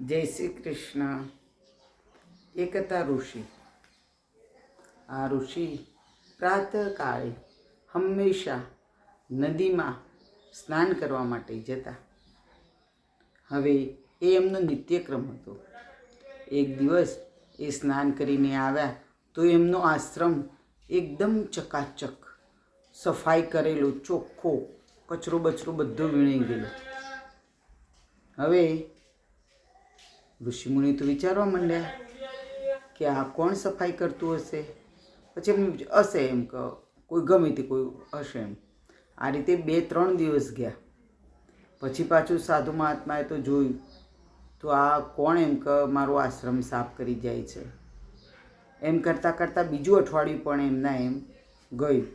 જય શ્રી કૃષ્ણ. એક હતા ઋષિ. આ ઋષિ પ્રાતકાળે હંમેશા નદીમાં સ્નાન કરવા માટે જતા. હવે એ એમનો નિત્યક્રમ હતો. એક દિવસ એ સ્નાન કરીને આવ્યા તો એમનો આશ્રમ એકદમ ચકાચક, સફાઈ કરેલો, ચોખ્ખો કચરો બચરો બધો વીણી ગયેલો. હવે ઋષિમુનિ તો વિચારવા માંડ્યા કે આ કોણ સફાઈ કરતું હશે? પછી એમ હશે એમ કે કોઈ ગમે તે કોઈ હશે એમ. આ રીતે બે ત્રણ દિવસ ગયા. પછી પાછું સાધુ મહાત્માએ તો જોયું, તો આ કોણ એમ કે મારો આશ્રમ સાફ કરી જાય છે? એમ કરતાં કરતાં બીજું અઠવાડિયું પણ એમના એમ ગયું.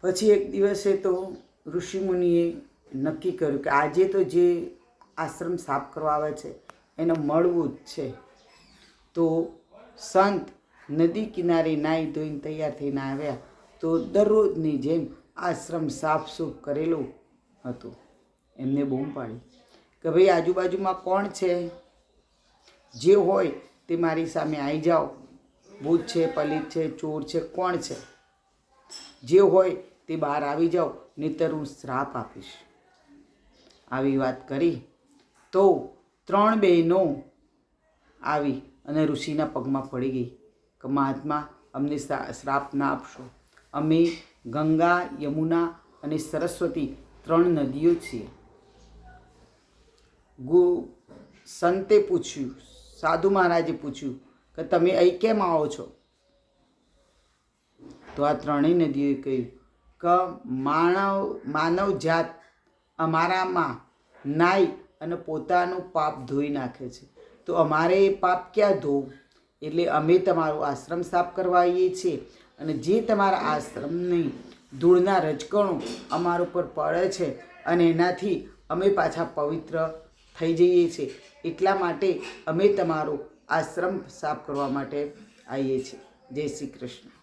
પછી એક દિવસે તો ઋષિમુનિએ નક્કી કર્યું કે આજે તો જે આશ્રમ સાફ કરવા આવે છે, એને મળવું જ છે. તો સંત નદી કિનારે નાહી ધોઈને તૈયાર થઈને આવ્યા. તો દરરોજની જેમ આશ્રમ સાફ સૂફ કરેલું હતું. એમને બૂમ પાડી કે ભાઈ, આજુબાજુમાં કોણ છે? જે હોય તે મારી સામે આવી જાઓ. ભૂત છે, પલિત છે, ચોર છે, કોણ છે? જે હોય તે બહાર આવી જાઓ, નહીતર હું શ્રાપ આપીશ. આવી વાત કરી તો ત્રણ બહેનો આવી અને ઋષિના પગમાં પડી ગઈ કે મહાત્મા, અમને શ્રા- શ્રાપ ના આપશો. અમે ગંગા, યમુના અને સરસ્વતી ત્રણ નદીઓ છીએ. ગુ, સંતે પૂછ્યું, સાધુ મહારાજે પૂછ્યું કે તમે અહીં કેમ આવો છો? તો આ ત્રણેય નદીઓએ કહ્યું કે માનવ માનવ જાત અમારામાં નાઈ અને પોતાનું પાપ ધોઈ નાખે છે. તો અમારે એ પાપ ક્યાં ધોવું? એટલે અમે તમારો આશ્રમ સાફ કરવા આવીએ છીએ અને જે તમારા આશ્રમની ધૂળના રજકણો અમારા ઉપર પડે છે અને એનાથી અમે પાછા પવિત્ર થઈ જઈએ છીએ, એટલા માટે અમે તમારો આશ્રમ સાફ કરવા માટે આવીએ છીએ. જય શ્રી કૃષ્ણ.